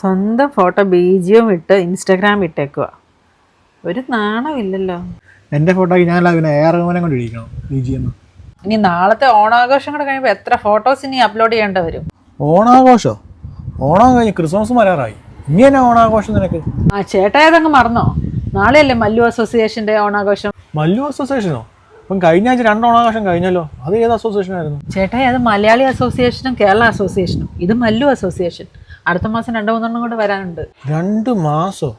സ്വന്തം ഫോട്ടോ ബീജിയും ഇട്ട് ഇൻസ്റ്റാഗ്രാം ഇട്ടേക്കുക ഒരു നാണമില്ലല്ലോ. എന്റെ ഫോട്ടോയ്ക്ക് ഞാൻ പിന്നെ എ ആർ റഹ്മാനെ കൊണ്ട് ഇരിക്കണം? ഇനി നാളത്തെ ഓണാഘോഷം കൂടെ കഴിയുമ്പോൾ എത്ര ഫോട്ടോസ് ഇനി അപ്ലോഡ് ചെയ്യേണ്ടി വരും? ഓണാഘോഷോ? ഓണം കഴിഞ്ഞ് ക്രിസ്മസ് വരാറായി ഇനി എന്നാ ഓണാഘോഷം നിനക്ക്? ആ ചേട്ടായതങ്ങ് മറന്നോ? നാളെയല്ലേ മല്ലു അസോസിയേഷന്റെ ഓണാഘോഷം? മല്ലു അസോസിയേഷനോ? അപ്പം കഴിഞ്ഞ ആഴ്ച രണ്ട് ഓണാഘോഷം കഴിഞ്ഞല്ലോ. അത് ഏത് അസോസിയേഷൻ ആയിരുന്നു ചേട്ടായി അത് മലയാളി അസോസിയേഷനും കേരള അസോസിയേഷനും. ഇത് മല്ലു അസോസിയേഷൻ. അടുത്ത മാസം രണ്ടു മൂന്നെണ്ണം കൂടെ വരാനുണ്ട്. രണ്ട് മാസോ?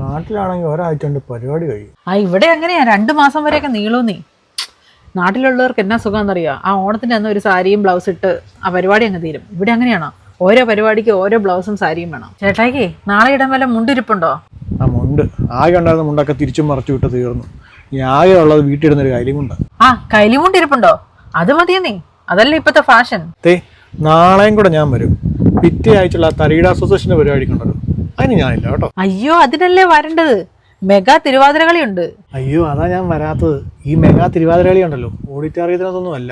നാട്ടിലാണെങ്കിൽ ഒരാഴ്ച കൊണ്ട് പരിപാടി കഴിയും. ആ ഇവിടെ അങ്ങനെയാ രണ്ട് മാസം വരെയൊക്കെ നീളൂ നീ നാട്ടിലുള്ളവർക്ക് എന്നാ സുഖമെന്നറിയോ ആ ഓണത്തിന് അന്ന് ഒരു സാരിയും ബ്ലൗസ് ഇട്ട് ആ പരിപാടി അങ്ങ് തീരും. ഇവിടെ അങ്ങനെയാണോ ഓരോ പരിപാടിക്ക് ഓരോ ബ്ലൗസും സാരിയും വേണം. ചേട്ടായിക്ക് നാളെ ഇടാൻ വല്ല മുണ്ടിരിപ്പുണ്ടോ? ആ മുണ്ട്. ആകെ ഉണ്ടായിരുന്ന മുണ്ടൊക്കെ തിരിച്ചും മറച്ചു വിട്ട് തീർന്നു. ഈ ആകെ ഉള്ളത് വീട്ടിലിടുന്നൊരു കൈലി മുണ്ട്. ആ കൈലിമുണ്ടിരിപ്പുണ്ടോ അത് മതിയോ നീ അതല്ലേ ഇപ്പത്തെ ഫാഷൻ നാളെയും കൂടെ ഞാൻ വരും. പിറ്റേ ആഴ്ചയുള്ള തരീട അസോസിയേഷന്റെ പരിപാടിക്ക് ഉണ്ടല്ലോ അതിന് ഞാനില്ല കേട്ടോ. അയ്യോ അതിനല്ലേ വരേണ്ടത്? മെഗാ തിരുവാതിര ഉണ്ട് അയ്യോ അതാ ഞാൻ വരാത്തത്. ഈ മെഗാ തിരുവാതിര കളി ഉണ്ടല്ലോ ഓഡിറ്റോറിയത്തിനകത്തൊന്നും അല്ല.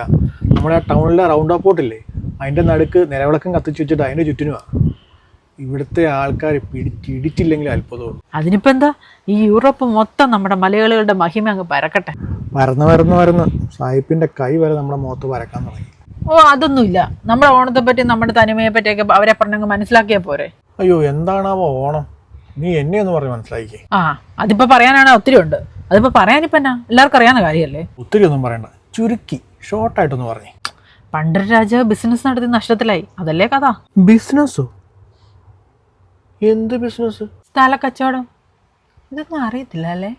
നമ്മുടെ ആ ടൗണിലെ റൗണ്ട് അപ്പോട്ടില്ലേ അതിന്റെ നടുക്ക് നിലവിളക്കം കത്തിച്ചു വെച്ചിട്ട് അതിന്റെ ചുറ്റിനുമാ ഇവിടുത്തെ ആൾക്കാർ പിടിച്ചിടിച്ചില്ലെങ്കിൽ അത്ഭുതമുള്ളൂ അതിനിപ്പോ എന്താ? ഈ യൂറോപ്പ് മൊത്തം നമ്മുടെ മലയാളികളുടെ മഹിമ അങ്ങ് പരക്കട്ടെ. പരന്ന് പരന്ന് പരന്ന് സായിപ്പിന്റെ കൈ വരെ നമ്മുടെ മുഖത്ത് പരക്കാൻ തുടങ്ങി. ഓ അതൊന്നുമില്ല. നമ്മുടെ ഓണത്തെ പറ്റി നമ്മുടെ തനിമയെ പറ്റിയൊക്കെ അവരെ പറഞ്ഞങ്ങ് മനസ്സിലാക്കിയാ പോരെ. അയ്യോ എന്താണാവോ ഓണം? നീ എന്നെ ഒന്ന് മനസ്സിലാക്കി മനസ്സിലാക്കിക്കേ. ആ അതിപ്പോ പറയാനാണ് ഒത്തിരി ഉണ്ട്. അതിപ്പോ പറയാനിപ്പോ എന്നാ? എല്ലാവർക്കും അറിയാവുന്ന കാര്യമല്ലേ? ഒത്തിരി ഒന്നും പറയണ്ട. ചുരുക്കി ഷോർട്ട് ഷോർട്ടായിട്ടൊന്ന് പറഞ്ഞു. പണ്ടൊരു രാജാവ് ബിസിനസ് നടത്തി നഷ്ടത്തിലായി. അതല്ലേ കഥ? ബിസിനസ്സോ എന്ത് ബിസിനസ് സ്ഥല കച്ചവടം ഇതൊന്നും അറിയത്തില്ല അല്ലേ?